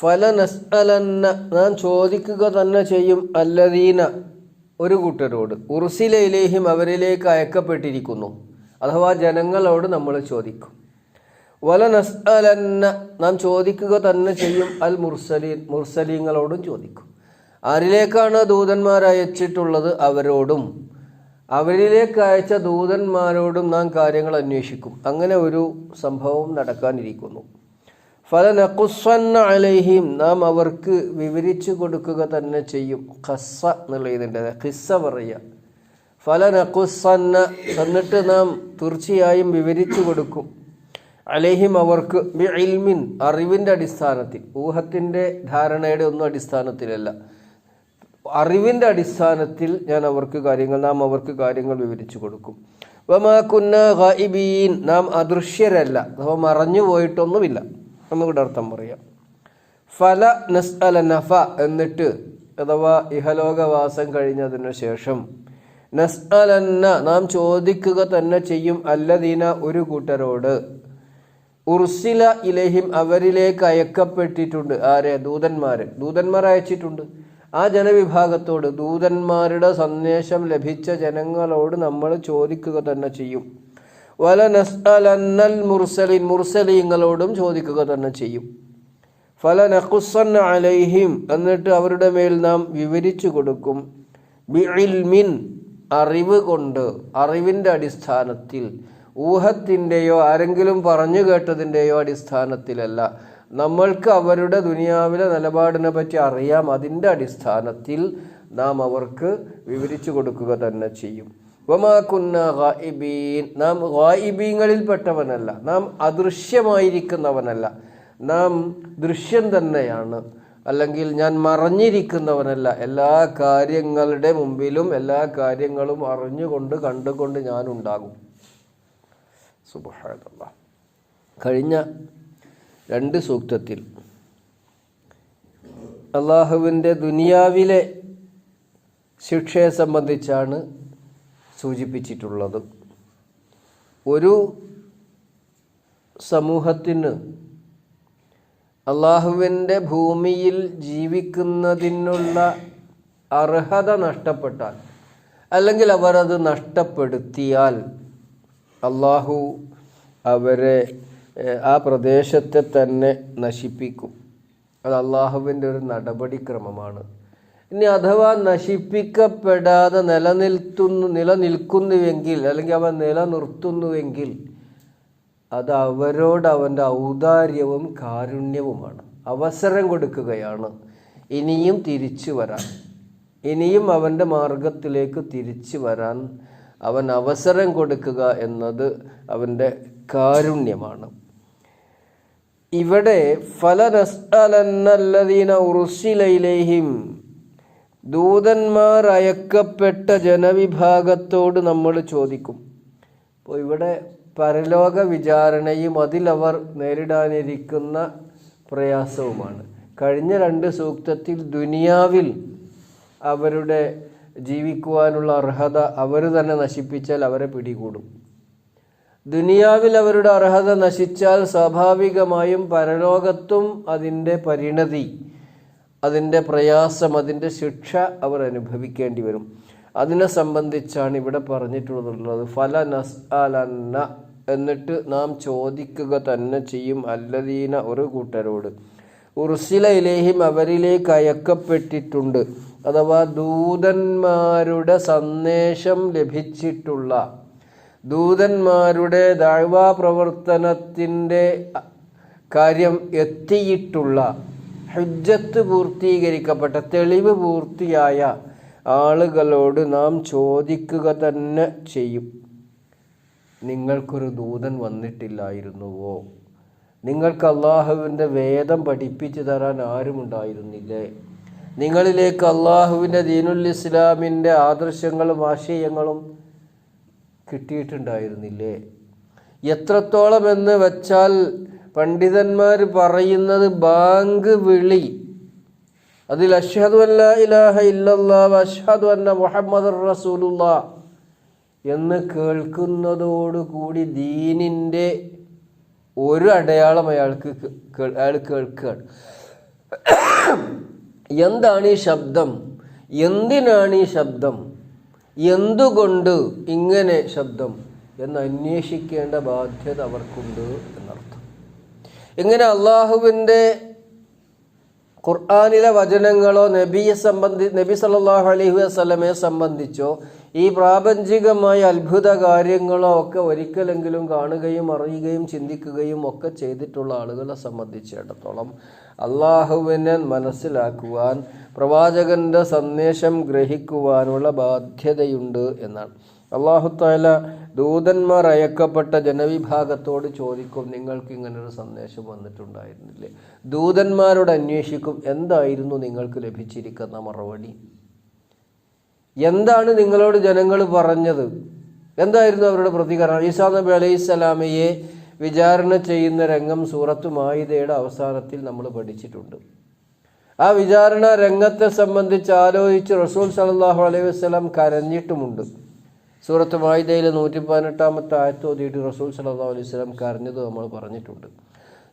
ഫലനസ്അലന്ന നാം ചോദിക്കുക തന്നെ ചെയ്യും അല്ലദീന ഒരു കൂട്ടരോട്. ഉറുസിലയിലേഹിം അവരിലേക്ക് അയക്കപ്പെട്ടിരിക്കുന്നു. അഥവാ ജനങ്ങളോട് നമ്മൾ ചോദിക്കും. വലനസ്അലന്ന നാം ചോദിക്കുക തന്നെ ചെയ്യും അൽ മുർസലീൻ മുർസലീങ്ങളോടും ചോദിക്കും. ആരിലേക്കാണ് ദൂതന്മാരയച്ചിട്ടുള്ളത് അവരോടും. അവരിലേക്ക് അയച്ച ദൂതന്മാരോടും നാം കാര്യങ്ങൾ അന്വേഷിക്കും. അങ്ങനെ ഒരു സംഭവം നടക്കാനിരിക്കുന്നു. ഫലനഖുസ്വന്ന അലൈഹിം നാം അവർക്ക് വിവരിച്ചു കൊടുക്കുക തന്നെ ചെയ്യും. ഖസ്സ എന്നുള്ള ഇതിന്റെ ഖിസ്സ പറയുക. ഫലനഖുസ്സന്ന എന്നിട്ട് നാം തീർച്ചയായും വിവരിച്ചു കൊടുക്കും. അലൈഹിം അവർക്ക് ബി ഇൽമിൻ അറിവിന്റെ അടിസ്ഥാനത്തിൽ ഊഹത്തിന്റെ ധാരണയുടെ ഒന്നും അടിസ്ഥാനത്തിലല്ല. അറിവിന്റെ അടിസ്ഥാനത്തിൽ ഞാൻ അവർക്ക് കാര്യങ്ങൾ നാം അവർക്ക് കാര്യങ്ങൾ വിവരിച്ചു കൊടുക്കും. വമാക്കുന്ന ഗായിബീൻ നാം അദൃശ്യരല്ല. അഥവാ മറഞ്ഞു പോയിട്ടൊന്നുമില്ല. നമുക്കിവിടെ അർത്ഥം പറയാം. ഫല നസ് അല നഫ എന്നിട്ട് അഥവാ ഇഹലോകവാസം കഴിഞ്ഞതിന് ശേഷം നസ് അലന്ന നാം ചോദിക്കുക തന്നെ ചെയ്യും അല്ലദീന ഒരു കൂട്ടരോട്. ഉർസില ഇലഹിം അവരിലേക്ക് അയക്കപ്പെട്ടിട്ടുണ്ട്. ആരെ? ദൂതന്മാരെ. ദൂതന്മാർ അയച്ചിട്ടുണ്ട്. ആ ജനവിഭാഗത്തോട് ദൂതന്മാരുടെ സന്ദേശം ലഭിച്ച ജനങ്ങളോട് നമ്മൾ ചോദിക്കുക തന്നെ ചെയ്യും. വല നസ്അലന്നൽ മുർസലിൻ മുർസലീങ്ങളോടും ചോദിക്കുക തന്നെ ചെയ്യും. ഫല നഖുസൻ അലൈഹിം എന്നിട്ട് അവരുടെ മേൽ നാം വിവരിച്ചു കൊടുക്കും. ബിഇൽമിൻ അറിവ് കൊണ്ട് അറിവിന്റെ അടിസ്ഥാനത്തിൽ. ഊഹത്തിന്റെയോ ആരെങ്കിലും പറഞ്ഞു കേട്ടതിന്റെയോ അടിസ്ഥാനത്തിലല്ല. നമ്മൾക്ക് അവരുടെ ദുനിയാവിലെ നിലപാടിനെ പറ്റി അറിയാം. അതിന്റെ അടിസ്ഥാനത്തിൽ നാം അവർക്ക് വിവരിച്ചു കൊടുക്കുക തന്നെ ചെയ്യും. ഗായിബീങ്ങളിൽ നാം ഗായിബീങ്ങളിൽപ്പെട്ടവനല്ല നാം അദൃശ്യമായിരിക്കുന്നവനല്ല നാം ദൃശ്യം തന്നെയാണ്. അല്ലെങ്കിൽ ഞാൻ മറഞ്ഞിരിക്കുന്നവനല്ല എല്ലാ കാര്യങ്ങളുടെ മുമ്പിലും എല്ലാ കാര്യങ്ങളും അറിഞ്ഞുകൊണ്ട് കണ്ടുകൊണ്ട് ഞാൻ ഉണ്ടാകും സുബഹാനല്ല. കഴിഞ്ഞ രണ്ട് സൂക്തത്തിൽ അള്ളാഹുവിന്റെ ദുനിയാവിലെ ശിക്ഷയെ സംബന്ധിച്ചാണ് സൂചിപ്പിച്ചിട്ടുള്ളത്. ഒരു സമൂഹത്തിന് അള്ളാഹുവിന്റെ ഭൂമിയിൽ ജീവിക്കുന്നതിനുള്ള അർഹത നഷ്ടപ്പെട്ടാൽ അല്ലെങ്കിൽ അവരത് നഷ്ടപ്പെടുത്തിയാൽ അള്ളാഹു അവരെ ആ പ്രദേശത്തെ തന്നെ നശിപ്പിക്കും. അത് അള്ളാഹുവിന്റെ ഒരു നടപടിക്രമമാണ്. ഇനി അഥവാ നശിപ്പിക്കപ്പെടാതെ നിലനിൽത്തുന്നു നിലനിൽക്കുന്നുവെങ്കിൽ അല്ലെങ്കിൽ അവൻ നിലനിർത്തുന്നുവെങ്കിൽ അത് അവരോട് അവന്റെ ഔദാര്യവും കാരുണ്യവുമാണ്. അവസരം കൊടുക്കുകയാണ്. ഇനിയും തിരിച്ചു വരാൻ. ഇനിയും അവന്റെ മാർഗത്തിലേക്ക് തിരിച്ചു വരാൻ അവൻ അവസരം കൊടുക്കുക എന്നത് അവന്റെ കാരുണ്യമാണ്. ഇവിടെ ഫലനസ്അലന്നല്ലദീന ഉറുസിലയിലേഹിം ദൂതന്മാർ അയക്കപ്പെട്ട ജനവിഭാഗത്തോട് നമ്മൾ ചോദിക്കും. അപ്പോൾ ഇവിടെ പരലോക വിചാരണയും അതിലവർ നേരിടാനിരിക്കുന്ന പ്രയാസവുമാണ്. കഴിഞ്ഞ രണ്ട് സൂക്തത്തിൽ ദുനിയാവിൽ അവരുടെ ജീവിക്കുവാനുള്ള അർഹത അവർ തന്നെ നശിപ്പിച്ചാൽ അവരെ പിടികൂടും. ദുനിയാവിൽ അവരുടെ അർഹത നശിച്ചാൽ സ്വാഭാവികമായും പരലോകത്തും അതിന്റെ പരിണതി അതിന്റെ പ്രയാസം അതിന്റെ ശിക്ഷ അവർ അനുഭവിക്കേണ്ടി വരും. അതിനെ സംബന്ധിച്ചാണ് ഇവിടെ പറഞ്ഞിട്ടുള്ളത്. ഫല നസ് അലന്ന എന്നിട്ട് നാം ചോദിക്കുക തന്നെ ചെയ്യും അല്ലദീന ഒരു കൂട്ടരോട്. ഉർസില ഇലേഹിം അവരിലേക്ക് അയക്കപ്പെട്ടിട്ടുണ്ട്. അഥവാ ദൂതന്മാരുടെ സന്ദേശം ലഭിച്ചിട്ടുള്ള ദൂതന്മാരുടെ ദാഴ്വാ പ്രവർത്തനത്തിന്റെ കാര്യം എത്തിയിട്ടുള്ള ഹുജ്ജത്ത് പൂർത്തീകരിക്കപ്പെട്ട തെളിവ് പൂർത്തിയായ ആളുകളോട് നാം ചോദിക്കുക തന്നെ ചെയ്യും. നിങ്ങൾക്കൊരു ദൂതൻ വന്നിട്ടില്ലായിരുന്നുവോ? നിങ്ങൾക്ക് അള്ളാഹുവിന്റെ വേദം പഠിപ്പിച്ചു തരാൻ ആരുമുണ്ടായിരുന്നില്ലേ? നിങ്ങളിലേക്ക് അള്ളാഹുവിന്റെ ദീനുൽ ഇസ്ലാമിന്റെ ആദർശങ്ങളും ആശയങ്ങളും കിട്ടിയിട്ടുണ്ടായിരുന്നില്ലേ? എത്രത്തോളം എന്ന് വെച്ചാൽ പണ്ഡിതന്മാർ പറയുന്നത് ബാങ്ക് വിളി. അതിൽ അഷ്ഹദു അല്ല ഇലാഹ ഇല്ലല്ലാ അഷ്ഹദു അന്ന മുഹമ്മദ് റസൂലുള്ള എന്ന് കേൾക്കുന്നതോടുകൂടി ദീനിന്റെ ഒരു അടയാളം അയാൾക്ക് അയാൾ കേൾക്കുകയാണ് എന്താണ് ഈ ശബ്ദം? എന്തിനാണ് ഈ ശബ്ദം? എന്തുകൊണ്ട് ഇങ്ങനെ ശബ്ദം? എന്ന് അന്വേഷിക്കേണ്ട ബാധ്യത അവർക്കുണ്ട് എന്നർത്ഥം. ഇങ്ങനെ അള്ളാഹുവിന്റെ ഖുർആാനിലെ വചനങ്ങളോ നബിയെ സംബന്ധി നബി സല്ലല്ലാഹു അലൈഹി വസ്ലമയെ സംബന്ധിച്ചോ ഈ പ്രാപഞ്ചികമായ അത്ഭുത കാര്യങ്ങളോ ഒക്കെ ഒരിക്കലെങ്കിലും കാണുകയും അറിയുകയും ചിന്തിക്കുകയും ഒക്കെ ചെയ്തിട്ടുള്ള ആളുകളെ സംബന്ധിച്ചിടത്തോളം അള്ളാഹുവിനെ മനസ്സിലാക്കുവാൻ പ്രവാചകന്റെ സന്ദേശം ഗ്രഹിക്കുവാനുള്ള ബാധ്യതയുണ്ട് എന്നാണ്. അള്ളാഹു താല ദൂതന്മാർ അയക്കപ്പെട്ട ജനവിഭാഗത്തോട് ചോദിക്കും നിങ്ങൾക്ക് ഇങ്ങനൊരു സന്ദേശം വന്നിട്ടുണ്ടായിരുന്നില്ലേ? ദൂതന്മാരോട് അന്വേഷിക്കും എന്തായിരുന്നു നിങ്ങൾക്ക് ലഭിച്ചിരിക്കുന്ന മറുപടി? എന്താണ് നിങ്ങളോട് ജനങ്ങൾ പറഞ്ഞത്? എന്തായിരുന്നു അവരുടെ പ്രതികരണം? ഈസാ നബി അലൈഹി സ്വലാമയെ വിചാരണ ചെയ്യുന്ന രംഗം സൂറത്ത് മായിദയുടെ അവസാനത്തിൽ നമ്മൾ പഠിച്ചിട്ടുണ്ട്. ആ വിചാരണ രംഗത്തെ സംബന്ധിച്ച് ആലോചിച്ച് റസൂൽ സലാഹു അലൈഹി വസ്ലാം കരഞ്ഞിട്ടുമുണ്ട്. സൂറത്ത് വായിദയിലെ നൂറ്റി പതിനെട്ടാമത്തെ ആയത്ത് ഓതിയിട്ട് റസൂൽ സല്ലാ അലൈഹി സ്വലം കരഞ്ഞത് നമ്മൾ പറഞ്ഞിട്ടുണ്ട്.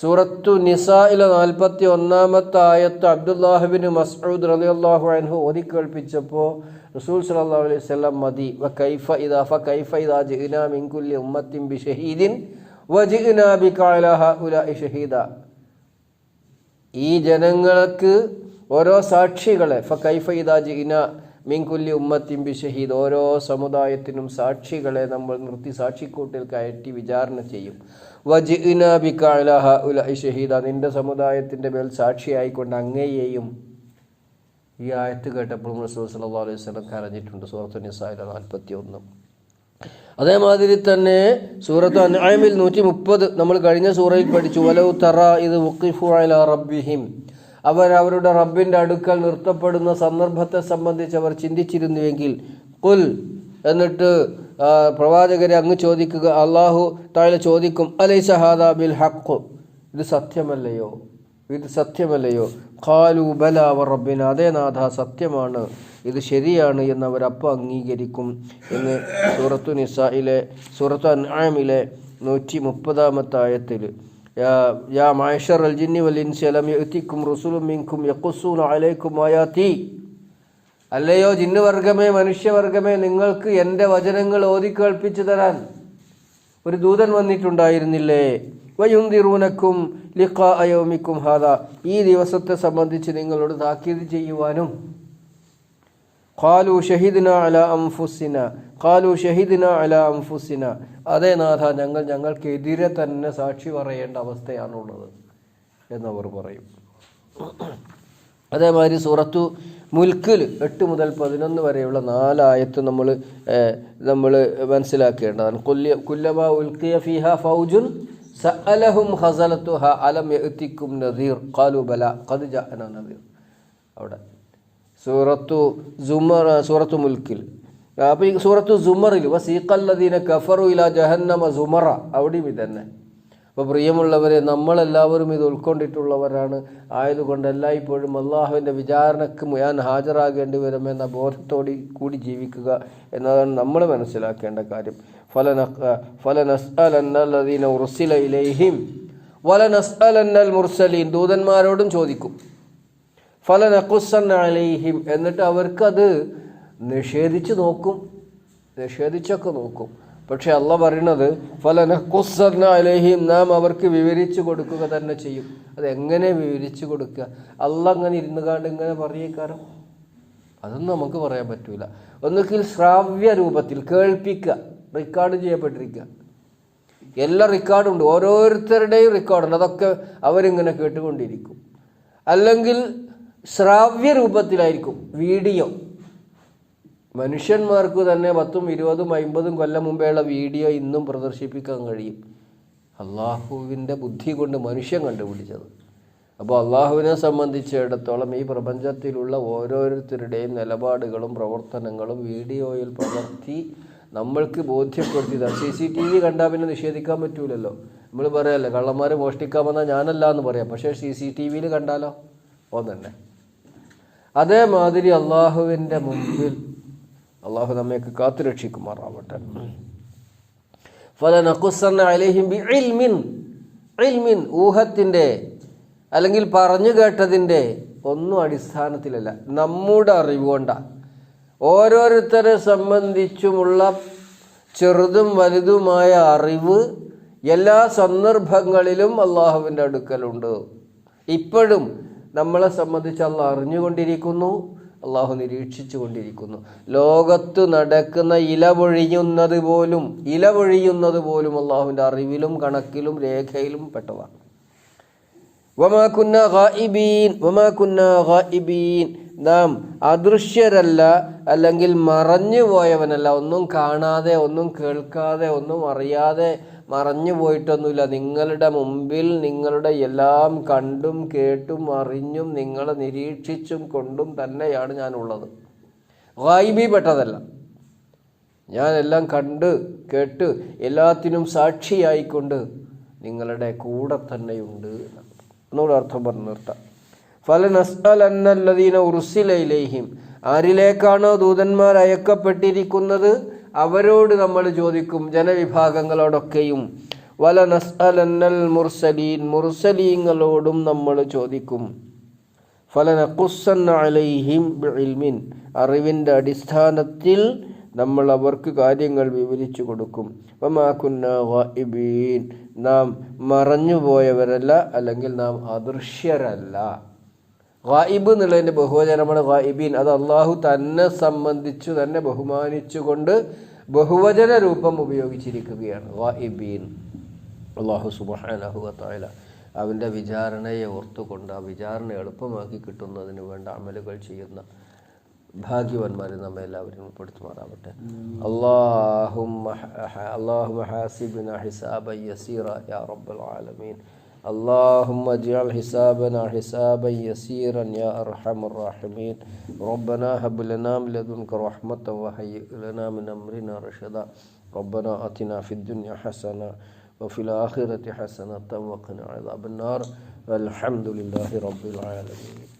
സൂറത്തു നിസായിലെ നാൽപ്പത്തി ഒന്നാമത്തെ ആയത്ത് അബ്ദുല്ലാഹിബിന് മസ്ഊദ് റളിയല്ലാഹു അൻഹു ഓതി കേൾപ്പിച്ചപ്പോൾ റസൂൽ സല്ലല്ലാഹു അലൈഹി സ്വലം മതി. വ കൈഫ ഇദാ കൈഫ ഇദാ ജിഇനാ മിൻകുല്ലി ഉമ്മത്തിൻ ഉമ്മത്തിൻ ബിശഹീദിൻ വ ജിഇനാ ബി കാലഹ ഹഉലാഇ ഷഹീദ. ഈ ജനങ്ങൾക്ക് ഓരോ സാക്ഷികളെ ഫ കൈഫ ഇദാ ജിഇനാ മിൻ കുല്ലി ബി ഷഹീദ്. ഓരോ സമുദായത്തിനും സാക്ഷികളെ നമ്മൾ നിർത്തി സാക്ഷിക്കൂട്ടിൽ കയറ്റി വിചാരണ ചെയ്യും. വജിഇന ബിക അലാ ഹഉലാഇ ഷഹീദ. നിന്റെ സമുദായത്തിന്റെ മേൽ സാക്ഷിയായിക്കൊണ്ട് അങ്ങയെയും ഈ ആയത്ത് കേട്ടപ്പോൾ റസൂൽ സല്ലാ അലൈഹി സ്വലം കരഞ്ഞിട്ടുണ്ട്. സൂറത്തു നിസായിലെ നാൽപ്പത്തി ഒന്ന് അതേമാതിരി തന്നെ സൂറത്ത് അനായമിൽ നൂറ്റി മുപ്പത് നമ്മൾ കഴിഞ്ഞ സൂറയിൽ പഠിച്ചു. വലൗ തറ ഇത് അല റബ്ബിഹിം. അവർ അവരുടെ റബ്ബിന്റെ അടുക്കൽ നിർത്തപ്പെടുന്ന സന്ദർഭത്തെ സംബന്ധിച്ച് അവർ ചിന്തിച്ചിരുന്നുവെങ്കിൽ കുൽ എന്നിട്ട് പ്രവാചകരെ അങ്ങ് ചോദിക്കുക അള്ളാഹു താഴെ ചോദിക്കും അലൈ സഹാദ ബിൽ ഹഖ്? ഇത് സത്യമല്ലയോ? ഇത് സത്യമല്ലയോ? ഖാലു ബല റബ്ബിന അതേ നാഥ സത്യമാണ്. ഇത് ശരിയാണ് എന്ന് അവരപ്പം അംഗീകരിക്കും എന്ന് സൂറത്തു നിസായിലെ സൂറത്തു അൻആമിലെ നൂറ്റി മുപ്പതാമത്തെ ആയത്തിൽ يا معشر الجن അൽ لم يأتكم رسل منكم يقصون عليكم آياتي അല്ലയോ ജിന്നുവർഗമേ മനുഷ്യവർഗമേ നിങ്ങൾക്ക് എന്റെ വചനങ്ങൾ ഓതി കേൾപ്പിച്ചു തരാൻ ഒരു ദൂതൻ വന്നിട്ടുണ്ടായിരുന്നില്ലേ? വയുന്തിറൂനക്കും ലിഖ അയോമിക്കും ഹാദ. ഈ ദിവസത്തെ സംബന്ധിച്ച് നിങ്ങളോട് താക്കീത് ചെയ്യുവാനും ഖാലു ഷഹീദിന അല അംഫുസിന ഖാലു ഷഹീദിന അല അംഫുസിന. അതേ നാഥ ഞങ്ങൾ ഞങ്ങൾക്കെതിരെ തന്നെ സാക്ഷി പറയേണ്ട അവസ്ഥയാണുള്ളത് എന്നവർ പറയും. അതേമാതിരി സൂറത്തു മുൽക്കിൽ എട്ട് മുതൽ പതിനൊന്ന് വരെയുള്ള നാലായത്ത് നമ്മൾ നമ്മൾ മനസ്സിലാക്കേണ്ടതാണ്. കുല്യ കുല്ലമ ഉൽക്കിയ ഫിഹ ഫൗജുൻ സഅലഹും ഹസലത്തുഹ അലം എത്തിക്കും നദീർ. കാലു ബല ഖദ് ജഅന നദീർ. അവിടെ സൂറത്തു ജുമർ സൂറത്തു മുൽക്കിൽ. അപ്പോൾ ഈ സൂറത്തു ജുമറിൽ വസീഖല്ലദീന കഫറു ഇല ജഹന്നമ ജുമറ അവിടെയും ഇതന്നെ. അപ്പോൾ പ്രിയമുള്ളവരെ നമ്മളെല്ലാവരും ഇത് ഉൾക്കൊണ്ടിട്ടുള്ളവരാണ്. ആയതുകൊണ്ട് എല്ലായ്പ്പോഴും അള്ളാഹുവിന്റെ വിചാരണക്ക് ഞാൻ ഹാജരാകേണ്ടി വരുമെന്ന ബോധത്തോടെ കൂടി ജീവിക്കുക എന്നതാണ് നമ്മൾ മനസ്സിലാക്കേണ്ട കാര്യം. ഫലന ഫലനസ്അലന്നല്ലദീന ഉർസില ഇലൈഹിം വലനസ്അലന്നൽ മുർസലീൻ ദൂതന്മാരോടും ചോദിക്കും. ഫലനഖുസന്ന അലൈഹിം. എന്നിട്ട് അവർക്കത് നിഷേധിച്ച് നോക്കും. നിഷേധിച്ചൊക്കെ നോക്കും. പക്ഷെ അല്ല പറയണത് നക്കുസൻ അലൈഹിം നാം അവർക്ക് വിവരിച്ചു കൊടുക്കുക തന്നെ ചെയ്യും. അതെങ്ങനെ വിവരിച്ചു കൊടുക്കുക? അല്ല അങ്ങനെ ഇരുന്ന് കാണ്ട് ഇങ്ങനെ പറയേക്കാരം? അതൊന്നും നമുക്ക് പറയാൻ പറ്റൂല. ഒന്നുകിൽ ശ്രാവ്യ രൂപത്തിൽ കേൾപ്പിക്കുക. റെക്കോർഡ് ചെയ്യപ്പെട്ടിരിക്കുക. എല്ലാ റെക്കോർഡും ഉണ്ട്. ഓരോരുത്തരുടെയും റെക്കോർഡുണ്ട്. അതൊക്കെ അവരിങ്ങനെ കേട്ടുകൊണ്ടിരിക്കും. അല്ലെങ്കിൽ ശ്രാവ്യ രൂപത്തിലായിരിക്കും വീഡിയോ. മനുഷ്യന്മാർക്ക് തന്നെ പത്തും ഇരുപതും അമ്പതും കൊല്ലം മുമ്പേയുള്ള വീഡിയോ ഇന്നും പ്രദർശിപ്പിക്കാൻ കഴിയും. അള്ളാഹുവിന്റെ ബുദ്ധി കൊണ്ട് മനുഷ്യൻ കണ്ടുപിടിച്ചത്. അപ്പോൾ അള്ളാഹുവിനെ സംബന്ധിച്ചിടത്തോളം ഈ പ്രപഞ്ചത്തിലുള്ള ഓരോരുത്തരുടെയും നിലപാടുകളും പ്രവർത്തനങ്ങളും വീഡിയോയിൽ പകർത്തി നമ്മൾക്ക് ബോധ്യപ്പെടുത്തി സി സി ടി വി കണ്ടാൽ പിന്നെ നിഷേധിക്കാൻ പറ്റൂലല്ലോ. നമ്മൾ പറയാമല്ലോ കള്ളന്മാർ മോഷ്ടിക്കാൻ വന്നാൽ ഞാനല്ല എന്ന് പറയാം. പക്ഷേ സി സി ടി വിയിൽ കണ്ടാലോ? ഒന്നെ അതേമാതിരി അള്ളാഹുവിന്റെ മുമ്പിൽ അള്ളാഹു നമ്മയൊക്കെ കാത്തുരക്ഷിക്കുമാറാവട്ടെ. ഇൽമിൻ ഊഹത്തിന്റെ അല്ലെങ്കിൽ പറഞ്ഞു കേട്ടതിന്റെ ഒന്നും അടിസ്ഥാനത്തിലല്ല. നമ്മുടെ അറിവുകൊണ്ട ഓരോരുത്തരെ സംബന്ധിച്ചുമുള്ള ചെറുതും വലുതുമായ അറിവ് എല്ലാ സന്ദർഭങ്ങളിലും അള്ളാഹുവിന്റെ അടുക്കലുണ്ട്. ഇപ്പോഴും നമ്മളെ സംബന്ധിച്ച് അല്ല അറിഞ്ഞുകൊണ്ടിരിക്കുന്നു അള്ളാഹു നിരീക്ഷിച്ചു കൊണ്ടിരിക്കുന്നു ലോകത്ത് നടക്കുന്ന ഇല പൊഴിയുന്നത് പോലും ഇല പൊഴിയുന്നത് പോലും അള്ളാഹുവിന്റെ അറിവിലും കണക്കിലും രേഖയിലും പെട്ടതാണ്. നാം അദൃശ്യരല്ല അല്ലെങ്കിൽ മറഞ്ഞു പോയവനല്ല ഒന്നും കാണാതെ ഒന്നും കേൾക്കാതെ ഒന്നും അറിയാതെ മറഞ്ഞു പോയിട്ടൊന്നുമില്ല. നിങ്ങളുടെ മുമ്പിൽ നിങ്ങളുടെ എല്ലാം കണ്ടും കേട്ടും അറിഞ്ഞും നിങ്ങളെ നിരീക്ഷിച്ചും കൊണ്ടും തന്നെയാണ് ഞാനുള്ളത്. വായ്പി പെട്ടതല്ല ഞാൻ എല്ലാം കണ്ട് കേട്ട് എല്ലാത്തിനും സാക്ഷിയായിക്കൊണ്ട് നിങ്ങളുടെ കൂടെ തന്നെയുണ്ട് എന്നോട് അർത്ഥം പറഞ്ഞു നിർത്താം. ഫലനസ്അലന്നല്ലദീന ഉറുസിലയിലേഹിം ആരിലേക്കാണോ ദൂതന്മാർ അയക്കപ്പെട്ടിരിക്കുന്നത്? അവരോട് നമ്മൾ ചോദിക്കും ജനവിഭാഗങ്ങളോടൊക്കെയും വല നസ്അലന്നൽ മുർസലീൻ മുർസലീങ്ങളോടും നമ്മൾ ചോദിക്കും ഫലനഖുസ്സന്ന അലൈഹിം ബിഇൽമിൻ അറിവിന്റെ അടിസ്ഥാനത്തിൽ നമ്മൾ അവർക്ക് കാര്യങ്ങൾ വിവരിച്ചു കൊടുക്കും വമാക്കുന്ന നാം മറഞ്ഞുപോയവരല്ല അല്ലെങ്കിൽ നാം അദൃശ്യരല്ല. ഗായിബ് എന്നുള്ളതിന്റെ ബഹുവചനമാണ് ഗായിബീൻ. അത് അള്ളാഹു തന്നെ സംബന്ധിച്ചു തന്നെ ബഹുമാനിച്ചുകൊണ്ട് ബഹുവചന രൂപം ഉപയോഗിച്ചിരിക്കുകയാണ് ഗായിബീൻ. അള്ളാഹു സുബാനഹു തായാല അവന്റെ വിചാരണയെ ഓർത്തുകൊണ്ട് ആ വിചാരണ എളുപ്പമാക്കി കിട്ടുന്നതിന് വേണ്ട അമലുകൾ ചെയ്യുന്ന ഭാഗ്യവന്മാരെ നമ്മെ എല്ലാവരും ഉൾപ്പെടുത്തുമാറാവട്ടെ. അള്ളാഹും അള്ളാഹു ഹാസിബിൻ ഹിസാബ യസീറ യാ റബ്ബൽ ആലമീൻ. اللهم اجعل حسابنا حسابا يسيرا يا أرحم الراحمين. ربنا هب لنا من لدنك رحمة وهيئ لنا من أمرنا رشدا. ربنا آتنا في الدنيا حسنة وفي الآخرة حسنة وقنا عذاب النار. والحمد لله رب العالمين.